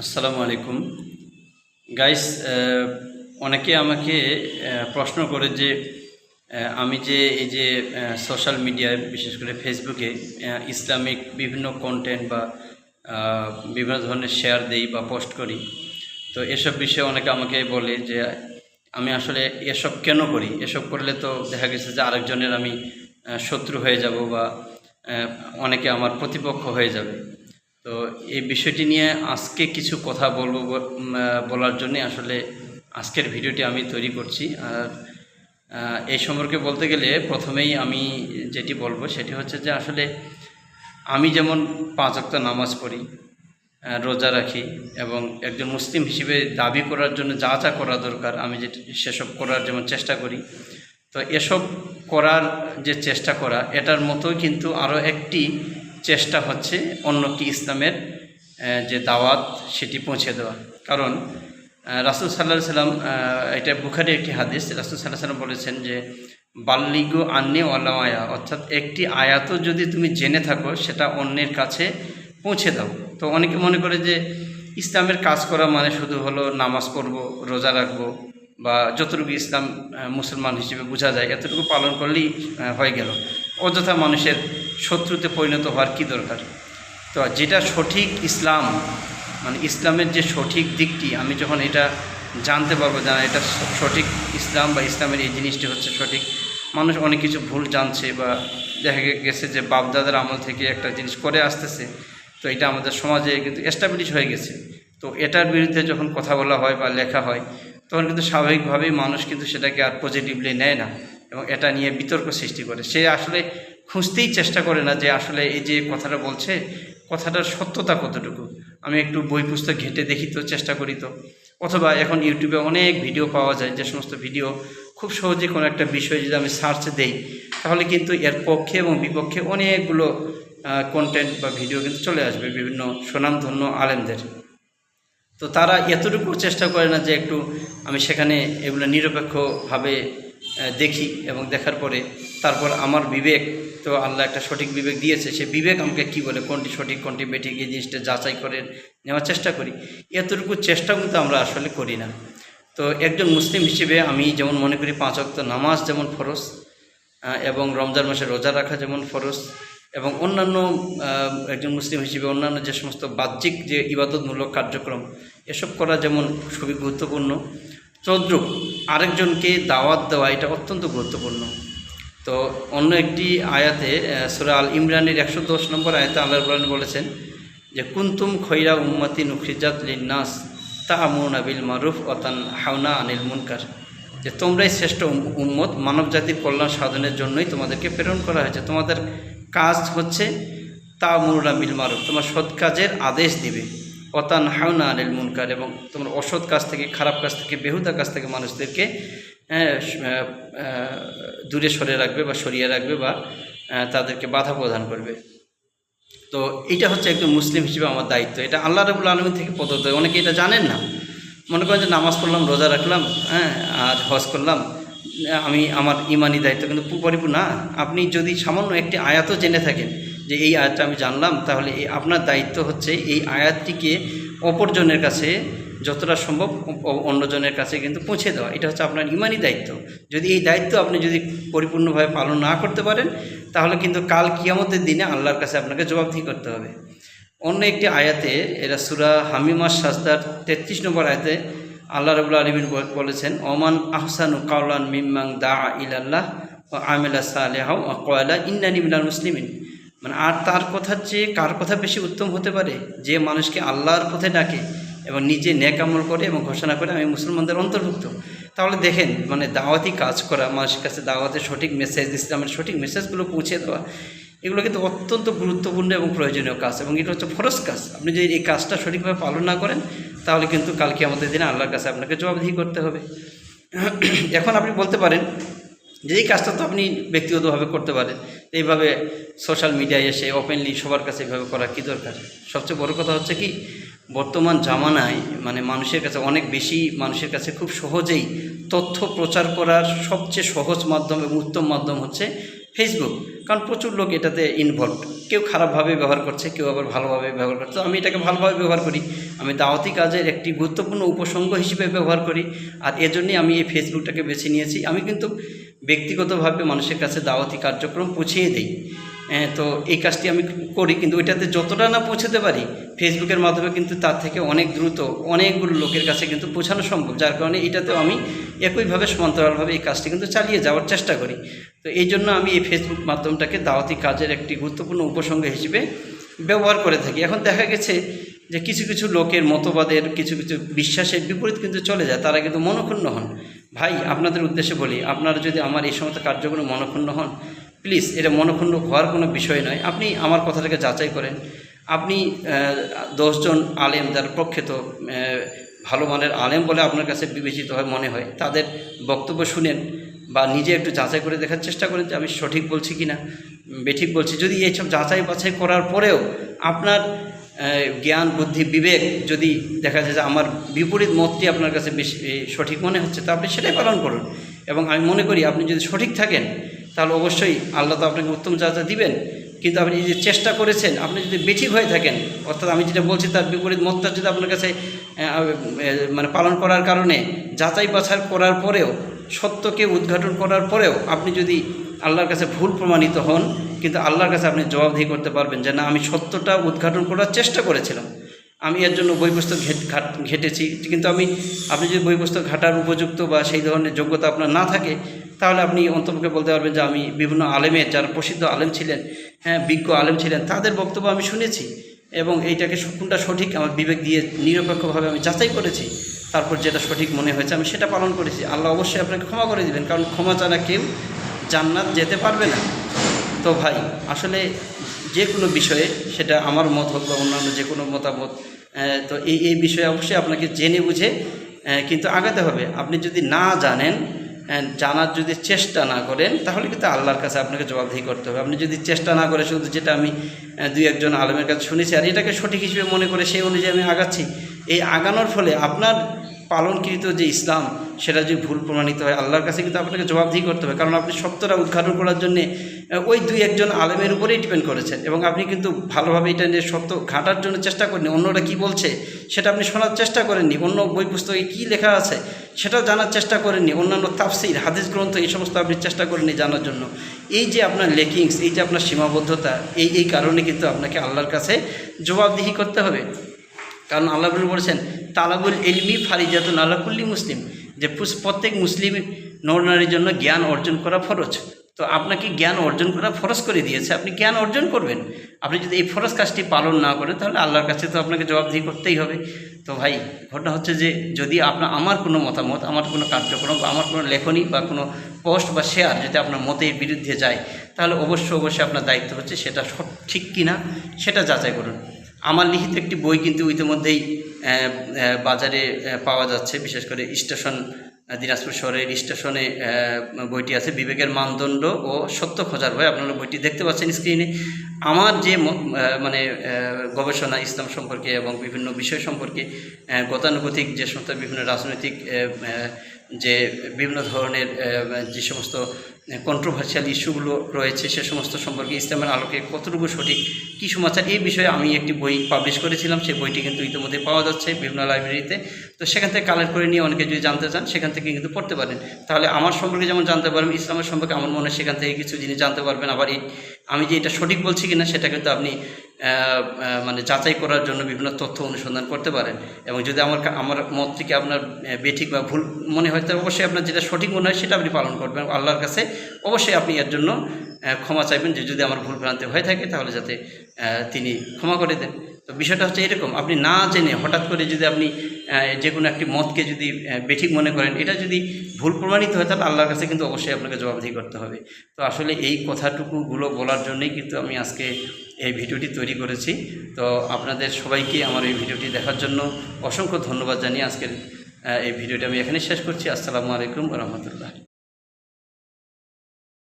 আসসালামু আলাইকুম। গাইস অনেকে আমাকে প্রশ্ন করে যে আমি যে এই যে সোশ্যাল মিডিয়ায় বিশেষ করে ফেসবুকে ইসলামিক বিভিন্ন কন্টেন্ট বা বিভিন্ন ধরনের শেয়ার দেই বা পোস্ট করি। তো এসব বিষয়ে অনেকে আমাকে বলে যে, আমি আসলে এসব কেন করি? এসব করলে তো দেখা গেছে যে আরেকজনের আমি শত্রু হয়ে যাব বা অনেকে আমার প্রতিপক্ষ হয়ে যাবে। তো এই বিষয়টি নিয়ে আজকে কিছু কথা বলব বলার জন্যে আসলে আজকের ভিডিওটি আমি তৈরি করছি। আর এই সম্পর্কে বলতে গেলে প্রথমেই আমি যেটি বলব সেটি হচ্ছে যে আসলে আমি যেমন পাঁচ ওয়াক্ত নামাজ পড়ি রোজা রাখি এবং একজন মুসলিম হিসেবে দাবি করার জন্য যা যা করা দরকার আমি যেটি, সেসব করার যেমন চেষ্টা করি। তো এসব করার যে চেষ্টা করা, এটার মতোই কিন্তু আরও একটি চেষ্টা হচ্ছে অন্য কি ইসলামের যে দাওয়াত, সেটি পৌঁছে দেওয়া। কারণ রাসুল সাল্লাহ সাল্লাম এটা বুখারি একটি হাদিস, রাসুল সাল্লাহ সাল্লাম বলেছেন যে, বাল্লিগু আন্নে আয়া অর্থাৎ একটি আয়াতও যদি তুমি জেনে থাকো, সেটা অন্যের কাছে পৌঁছে দাও। তো অনেকে মনে করে যে, ইসলামের কাজ করা মানে শুধু হলো নামাজ পড়ব, রোজা রাখব, বা যতটুকু ইসলাম মুসলমান হিসেবে বোঝা যায়, এতটুকু পালন করলেই হয়ে গেল। অযথা মানুষের শত্রুতে পরিণত হওয়ার কি দরকার? তো যেটা সঠিক ইসলাম মানে ইসলামের যে সঠিক দিকটি, আমি যখন এটা জানতে পারব যে এটা সঠিক ইসলাম বা ইসলামের এই জিনিসটি হচ্ছে সঠিক, মানুষ অনেক কিছু ভুল জানছে বা দেখা গেছে যে বাপদাদার আমল থেকে একটা জিনিস করে আসতেছে, তো এটা আমাদের সমাজে কিন্তু এস্টাবলিশ হয়ে গেছে। তো এটার বিরুদ্ধে যখন কথা বলা হয় বা লেখা হয়, তখন কিন্তু স্বাভাবিকভাবেই মানুষ কিন্তু সেটাকে আর পজিটিভলি নেয় না এবং এটা নিয়ে বিতর্ক সৃষ্টি করে। সে আসলে খুঁজতেই চেষ্টা করে না যে আসলে এই যে কথাটা বলছে, কথাটার সত্যতা কতটুকু। আমি একটু বই পুস্তক ঘেঁটে দেখি তো, চেষ্টা করি তো। অথবা এখন ইউটিউবে অনেক ভিডিও পাওয়া যায়, যে সমস্ত ভিডিও খুব সহজে কোনো একটা বিষয় যদি আমি সার্চ দেই, তাহলে কিন্তু এর পক্ষে এবং বিপক্ষে অনেকগুলো কন্টেন্ট বা ভিডিও কিন্তু চলে আসবে বিভিন্ন সুনামধন্য আলেমদের। তো তারা এতটুকু চেষ্টা করে না যে একটু আমি সেখানে এগুলো নিরপেক্ষভাবে দেখি এবং দেখার পরে তারপর আমার বিবেক, তো আল্লাহ একটা সঠিক বিবেক দিয়েছে, সে বিবেক আমাকে কি বলে, কোনটি সঠিক, কোনটি বেঠিক, এই জিনিসটা যাচাই করে নেওয়ার চেষ্টা করি। এতটুকু চেষ্টা কিন্তু আমরা আসলে করি না। তো একজন মুসলিম হিসেবে আমি যেমন মনে করি পাঁচ অক্ত নামাজ যেমন ফরজ এবং রমজান মাসে রোজা রাখা যেমন ফরজ, এবং অন্যান্য একজন মুসলিম হিসেবে অন্যান্য যে সমস্ত বাহ্যিক যে ইবাদতমূলক কার্যক্রম, এসব করা যেমন খুবই গুরুত্বপূর্ণ। তদ্রুপ আরেকজনকে দাওয়াত দেওয়া, এটা অত্যন্ত গুরুত্বপূর্ণ। তো অন্য একটি আয়াতে সুরা আল ইমরানের একশো দশ নম্বর আয়াতে আল্লাহ রবুল্লাহ বলেছেন যে, কুন্তুম খৈরা উম্মতি নুখিজাত লিন্নাস তা আমুন আবিল মারুফ অতান হাওনা আনিল মুনকার। যে, তোমরাই শ্রেষ্ঠ উম- উম্মত মানব জাতির কল্যাণ সাধনের জন্যই তোমাদেরকে প্রেরণ করা হয়েছে। তোমাদের কাজ হচ্ছে তা মুরুনা বিল মারুফ, তোমার সৎ কাজের আদেশ দিবে। অতান হাওনা আনিল মুনকার এবং তোমার অসৎ কাজ থেকে, খারাপ কাজ থেকে, বেহুদা কাজ থেকে মানুষদেরকে দূরে সরে রাখবে বা সরিয়ে রাখবে বা তাদেরকে বাধা প্রদান করবে। তো এটা হচ্ছে একজন মুসলিম হিসেবে আমার দায়িত্ব। এটা আল্লাহ রবুল আলমী থেকে প্রদত্ত। অনেকে এটা জানেন না। মনে করেন যে নামাজ পড়লাম, রোজা রাখলাম হ্যাঁ আর হজ করলাম, আমি, আমার ইমানি দায়িত্ব, কিন্তু পরিপূর্ণ না। আপনি যদি সামান্য একটি আয়াতও জেনে থাকেন যে এই আয়াতটা আমি জানলাম, তাহলে আপনার দায়িত্ব হচ্ছে এই আয়াতটিকে অপরজনের কাছে যতটা সম্ভব অন্যজনের কাছে কিন্তু পৌঁছে দেওয়া। এটা হচ্ছে আপনার ইমানই দায়িত্ব। যদি এই দায়িত্ব আপনি যদি পরিপূর্ণভাবে পালন না করতে পারেন, তাহলে কিন্তু কাল কিয়ামতের দিনে আল্লাহর কাছে আপনাকে জবাবদিহি করতে হবে। অন্য একটি আয়াতে এরা সুরা হামিমা সাজদার তেত্রিশ নম্বর আয়াতে আল্লাহ রবুল্লা আলমিন বলেছেন, ওমান আহসানু কাউলান মিম্মাং দা ইলাল্লাহ ও আমেলা সালেহ ও কয়লা ইন্নানি মিলাল মুসলিমিন। মানে আর তার কথার চেয়ে কার কথা বেশি উত্তম হতে পারে? যে মানুষকে আল্লাহর পথে ডাকে এবং নিজে নেক আমল করে এবং ঘোষণা করে, আমি মুসলমানদের অন্তর্ভুক্ত। তাহলে দেখেন মানে দাওয়াতি কাজ করা, মানুষের কাছে দাওয়াতের সঠিক মেসেজ ইসলামের সঠিক মেসেজগুলো পৌঁছে দেওয়া, এগুলো কিন্তু অত্যন্ত গুরুত্বপূর্ণ এবং প্রয়োজনীয় কাজ এবং এটা হচ্ছে ফরজ কাজ। আপনি যদি এই কাজটা সঠিকভাবে পালন না করেন, তাহলে কিন্তু কালকে আমাদের দিনে আল্লাহর কাছে আপনাকে জবাবদিহি করতে হবে। এখন আপনি বলতে পারেন যে এই কাজটা তো আপনি ব্যক্তিগতভাবে করতে পারেন। এইভাবে সোশ্যাল মিডিয়ায় এসে ওপেনলি সবার কাছে এইভাবে করা কী দরকার? সবচেয়ে বড় কথা হচ্ছে কি, বর্তমান জামানায় মানে মানুষের কাছে, অনেক বেশি মানুষের কাছে খুব সহজেই তথ্য প্রচার করার সবচেয়ে সহজ মাধ্যম এবং উত্তম মাধ্যম হচ্ছে ফেসবুক কারণ প্রচুর লোক এটাতে ইনভলভ কেউ খারাপভাবে ব্যবহার করছে, কেউ আবার ভালোভাবে ব্যবহার করছে। আমি এটাকে ভালোভাবে ব্যবহার করি। আমি দাওয়াতি কাজের একটি গুরুত্বপূর্ণ উপসঙ্গ হিসেবে ব্যবহার করি আর এজন্যই আমি এই ফেসবুকটাকে বেছে নিয়েছি। আমি কিন্তু ব্যক্তিগতভাবে মানুষের কাছে দাওয়াতি কার্যক্রম পৌঁছিয়ে দিই। হ্যাঁ, তো এই কাজটি আমি করি কিন্তু ওইটাতে যতটা না পৌঁছাতে পারি ফেসবুকের মাধ্যমে কিন্তু তার থেকে অনেক দ্রুত অনেকগুলো লোকের কাছে কিন্তু পৌঁছানো সম্ভব। যার কারণে এটাতেও আমি একইভাবে সমান্তরালভাবে এই কাজটি কিন্তু চালিয়ে যাওয়ার চেষ্টা করি। তো এই জন্য আমি এই ফেসবুক মাধ্যমটাকে দাওয়াতি কাজের একটি গুরুত্বপূর্ণ উপসঙ্গ হিসেবে ব্যবহার করে থাকি। এখন দেখা গেছে যে কিছু কিছু লোকের মতবাদের, কিছু কিছু বিশ্বাসের বিপরীত কিন্তু চলে যায়, তারা কিন্তু মনক্ষুণ্ণ হন। ভাই, আপনাদের উদ্দেশ্যে বলি, আপনারা যদি আমার এই সমস্ত কার্যক্রমে মনক্ষুণ্ণ হন প্লিজ এটা মনক্ষুণ্ণ হওয়ার কোনো বিষয় নয়। আপনি আমার কথাটাকে যাচাই করেন। আপনি দশজন আলেম যারা প্রখ্যাত ভালো মানের আলেম বলে আপনার কাছে বিবেচিত হয় মনে হয়, তাদের বক্তব্য শুনেন বা নিজে একটু যাচাই করে দেখার চেষ্টা করেন যে আমি সঠিক বলছি কি না বেঠিক বলছি। যদি এইসব যাচাই বাছাই করার পরেও আপনার জ্ঞান, বুদ্ধি, বিবেক যদি দেখা যায় যে আমার বিপরীত মতটি আপনার কাছে বেশি সঠিক মনে হচ্ছে, তা আপনি সেটাই পালন করুন। এবং আমি মনে করি আপনি যদি সঠিক থাকেন, তাহলে অবশ্যই আল্লাহ তো আপনাকে উত্তম যা দিবেন। কিন্তু আপনি যে চেষ্টা করেছেন, আপনি যদি বেঠিক হয়ে থাকেন, অর্থাৎ আমি যেটা বলছি তার বিপরীত মতটা যদি আপনার কাছে মানে পালন করার কারণে, যাচাই বাছাই করার পরেও, সত্যকে উদ্ঘাটন করার পরেও আপনি যদি আল্লাহর কাছে ভুল প্রমাণিত হন কিন্তু আল্লাহর কাছে আপনি জবাবদিহি করতে পারবেন যে না, আমি সত্যটা উদ্ঘাটন করার চেষ্টা করেছিলাম। আমি এর জন্য বই পুস্তক ঘেট- ঘাট- ঘেটেছি। কিন্তু আমি, আপনি যদি বই পুস্তক ঘাটার উপযুক্ত বা সেই ধরনের যোগ্যতা আপনার না থাকে, তাহলে আপনি অন্তপক্ষে বলতে পারবেন যে আমি বিভিন্ন আলেমের যারা প্রসিদ্ধ আলেম ছিলেন হ্যাঁ বিজ্ঞ আলেম ছিলেন, তাদের বক্তব্য আমি শুনেছি এবং এইটাকে কোনটা সঠিক আমার বিবেক দিয়ে নিরপেক্ষভাবে আমি যাচাই করেছি। তারপর যেটা সঠিক মনে হয়েছে, আমি সেটা পালন করেছি। আল্লাহ অবশ্যই আপনাকে ক্ষমা করে দিবেন, কারণ ক্ষমা ছাড়া কেউ জান্নাত যেতে পারবে না। তো ভাই, আসলে যে কোনো বিষয়ে সেটা আমার মত হোক বা অন্যান্য যে কোনো মতামত তো এই এই বিষয়ে অবশ্যই আপনাকে জেনে বুঝে কিন্তু আগাতে হবে। আপনি যদি না জানেন জানার যদি চেষ্টা না করেন, তাহলে কিন্তু আল্লাহর কাছে আপনাকে জবাবদিহি করতে হবে। আপনি যদি চেষ্টা না করে শুধু যেটা আমি দুই একজন আলমের কাছে শুনেছি, আর এটাকে সঠিক হিসেবে মনে করে সেই অনুযায়ী আমি আগাচ্ছি, এই আগানোর ফলে আপনার পালনকৃত যে ইসলাম, সেটা যদি ভুল প্রমাণিত হয়, আল্লাহর কাছে কিন্তু আপনাকে জবাবদিহি করতে হবে। কারণ আপনি সত্যটা উদ্ঘাটন করার জন্য ওই দুই একজন আলেমের উপরেই ডিপেন্ড করেছেন এবং আপনি কিন্তু ভালোভাবে এটা নিয়ে সত্য ঘাটার জন্য চেষ্টা করেননি। অন্যরা কি বলছে, সেটা আপনি শোনার চেষ্টা করেননি। অন্য বই পুস্তকে কী লেখা আছে, সেটাও জানার চেষ্টা করেননি। অন্যান্য তাফসির, হাদিস গ্রন্থ, এই সমস্ত আপনি চেষ্টা করেননি জানার জন্য। এই যে আপনার লেকিংস এই যে আপনার সীমাবদ্ধতা, এই এই কারণে কিন্তু আপনাকে আল্লাহর কাছে জবাবদিহি করতে হবে। কারণ আল্লাহ বলেছেন, তালাবুল এলমি ফারিজাতুন আল্লাকুল্লি মুসলিম। যে প্রত্যেক মুসলিম নরনারীর জন্য জ্ঞান অর্জন করা ফরজ। তো আপনাকে জ্ঞান অর্জন করা ফরজ করে দিয়েছে, আপনি জ্ঞান অর্জন করবেন। আপনি যদি এই ফরজ কাজটি পালন না করেন, তাহলে আল্লাহর কাছে তো আপনাকে জবাবদিহি করতেই হবে। তো ভাই, ঘটনা হচ্ছে যে, যদি আপনার, আমার কোনো মতামত, আমার কোনো কার্যক্রম বা আমার কোনো লেখনী বা কোনো পোস্ট বা শেয়ার যদি আপনার মতের বিরুদ্ধে যায়, তাহলে অবশ্যই অবশ্যই আপনার দায়িত্ব হচ্ছে সেটা ঠিক কিনা, সেটা যাচাই করুন। আমার লিখিত একটি বই কিন্তু ইতিমধ্যেই বাজারে পাওয়া যাচ্ছে। বিশেষ করে স্টেশন দিনাজপুর শহরের স্টেশনে বইটি আছে, বিবেকের মানদণ্ড ও সত্য খোঁজার বই। আপনারা বইটি দেখতে পাচ্ছেন স্ক্রিনে। আমার যে মানে গবেষণা ইসলাম সম্পর্কে এবং বিভিন্ন বিষয় সম্পর্কে গতানুগতিক যে সমস্ত বিভিন্ন রাজনৈতিক যে বিভিন্ন ধরনের যে সমস্ত কন্ট্রোভার্সিয়াল ইস্যুগুলো রয়েছে, সে সমস্ত সম্পর্কে ইসলামের আলোকে কতটুকু সঠিক, কী সমাচার এই বিষয়ে আমি একটি বই পাবলিশ করেছিলাম। সেই বইটি কিন্তু ইতিমধ্যে পাওয়া যাচ্ছে বিভিন্ন লাইব্রেরিতে তো সেখান থেকে কালেক্ট করে নিয়ে অনেকে যদি জানতে চান, সেখান থেকে কিন্তু পড়তে পারেন। তাহলে আমার সম্পর্কে যেমন জানতে পারবেন, ইসলামের সম্পর্কে আমার মনে সেখান থেকে কিছু জিনিস জানতে পারবেন। আবার এই আমি যে এটা সঠিক বলছি কিনা সেটা কিন্তু আপনি মানে যাচাই করার জন্য বিভিন্ন তথ্য অনুসন্ধান করতে পারেন। এবং যদি আমার আমার মত থেকে আপনার বেঠিক বা ভুল মনে হয়, তাহলে অবশ্যই আপনার যেটা সঠিক মনে হয় সেটা আপনি পালন করবেন। আল্লাহর কাছে অবশ্যই আপনি এর জন্য ক্ষমা চাইবেন যে যদি আমার ভুল ভ্রান্তি হয়ে থাকে তাহলে যাতে তিনি ক্ষমা করে দেন। তো বিষয়টা হচ্ছে এরকম, আপনি না জেনে হঠাৎ করে যদি আপনি যে কোনো একটি মতকে যদি বেঠিক মনে করেন, এটা যদি ভুল প্রমাণিত হয়, তাহলে আল্লাহর কাছে কিন্তু অবশ্যই আপনাকে জবাবদিহি করতে হবে। তো আসলে এই কথাটুকুগুলো বলার জন্যই কিন্তু আমি আজকে এই ভিডিওটি তৈরি করেছি। তো আপনাদের সবাইকে আমার এই ভিডিওটি দেখার জন্য অসংখ্য ধন্যবাদ জানিয়ে আজকের এই ভিডিওটি আমি এখানে শেষ করছি। আসসালামু আলাইকুম রহমতুল্লাহ।